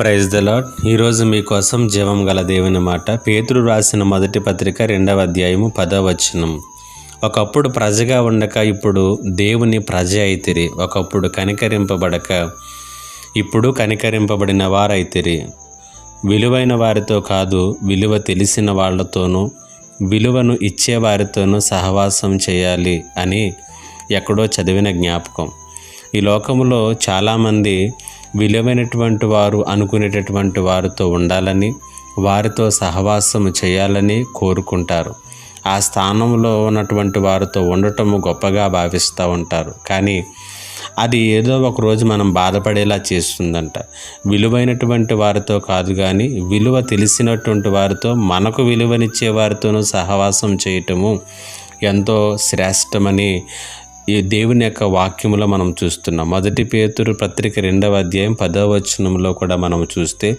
Praise the lord ఈరోజు మీకోసం జీవం గల దేవుని మాట. పేతురు రాసిన మొదటి పత్రిక రెండవ అధ్యాయము పదవ వచనం. ఒకప్పుడు ప్రజగా ఉండక ఇప్పుడు దేవుని ప్రజ అయితిరి. ఒకప్పుడు కనికరింపబడక ఇప్పుడు కనికరింపబడిన వారైతిరి. విలువైన వారితో కాదు విలువ తెలిసిన వాళ్ళతోనూ విలువను ఇచ్చే వారితోనూ సహవాసం చేయాలి అని ఎక్కడో చదివిన జ్ఞాపకం. ఈ లోకంలో చాలామంది విలువైనటువంటి వారు అనుకునేటటువంటి వారితో ఉండాలని వారితో సహవాసం చేయాలని కోరుకుంటారు. ఆ స్థానంలో ఉన్నటువంటి వారితో ఉండటము గొప్పగా భావిస్తూ ఉంటారు. కానీ అది ఏదో ఒక రోజు మనం బాధపడేలా చేస్తుందంట. విలువైనటువంటి వారితో కాదు కానీ విలువ తెలిసినటువంటి వారితో మనకు విలువనిచ్చే వారితోనూ సహవాసం చేయటము ఎంతో శ్రేష్టమని ఈ దేవుని యొక్క వాక్యములో మనం చూస్తున్నాం. మొదటి పేతురు పత్రిక రెండవ అధ్యాయం పదవ వచనంలో కూడా మనం చూస్తే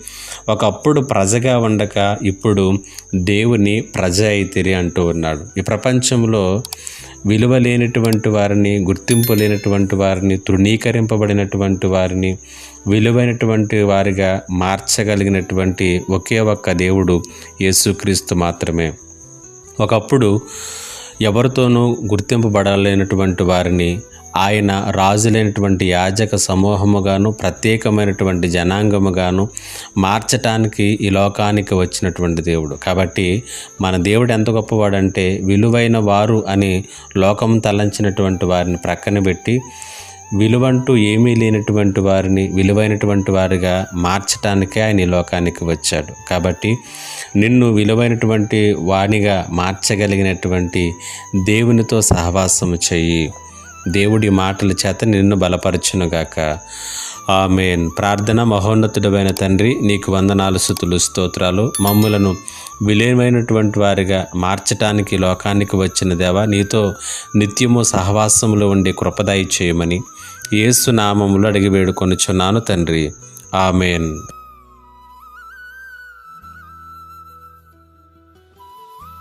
ఒకప్పుడు ప్రజగా ఉండక ఇప్పుడు దేవుని ప్రజ అయితిరి అంటూ ఉన్నాడు. ఈ ప్రపంచంలో విలువ లేనటువంటి వారిని గుర్తింపు లేనటువంటి వారిని తృణీకరింపబడినటువంటి వారిని విలువైనటువంటి వారిగా మార్చగలిగినటువంటి ఒకే ఒక్క దేవుడు యేసుక్రీస్తు మాత్రమే. ఒకప్పుడు ఎవరితోనూ గుర్తింపబడలేనటువంటి వారిని ఆయన రాజులైనటువంటి యాజక సమూహముగాను ప్రత్యేకమైనటువంటి జనాంగముగాను మార్చటానికి ఈ లోకానికి వచ్చినటువంటి దేవుడు. కాబట్టి మన దేవుడు ఎంత గొప్పవాడంటే విలువైన వారు అని లోకం తలంచినటువంటి వారిని ప్రక్కన పెట్టి విలువంటూ ఏమీ లేనటువంటి వారిని విలువైనటువంటి వారిగా మార్చటానికే ఆయన ఈ లోకానికి వచ్చాడు. కాబట్టి నిన్ను విలువైనటువంటి వాణిగా మార్చగలిగినటువంటి దేవునితో సహవాసము చెయ్యి దేవుడి మాటల చేత నిన్ను బలపరచునుగాక. ఆమెన్. ప్రార్థన మహోన్నతుడమైన తండ్రి నీకు వందనాలు సుతులు స్తోత్రాలు. మమ్ములను విలీనమైనటువంటి వారిగా మార్చటానికి లోకానికి వచ్చిన దేవ నీతో నిత్యము సహవాసములో ఉండే కృపదాయి చేయమని ఏసునామములు అడిగి వేడుకొనుచున్నాను తండ్రి. ఆమెన్.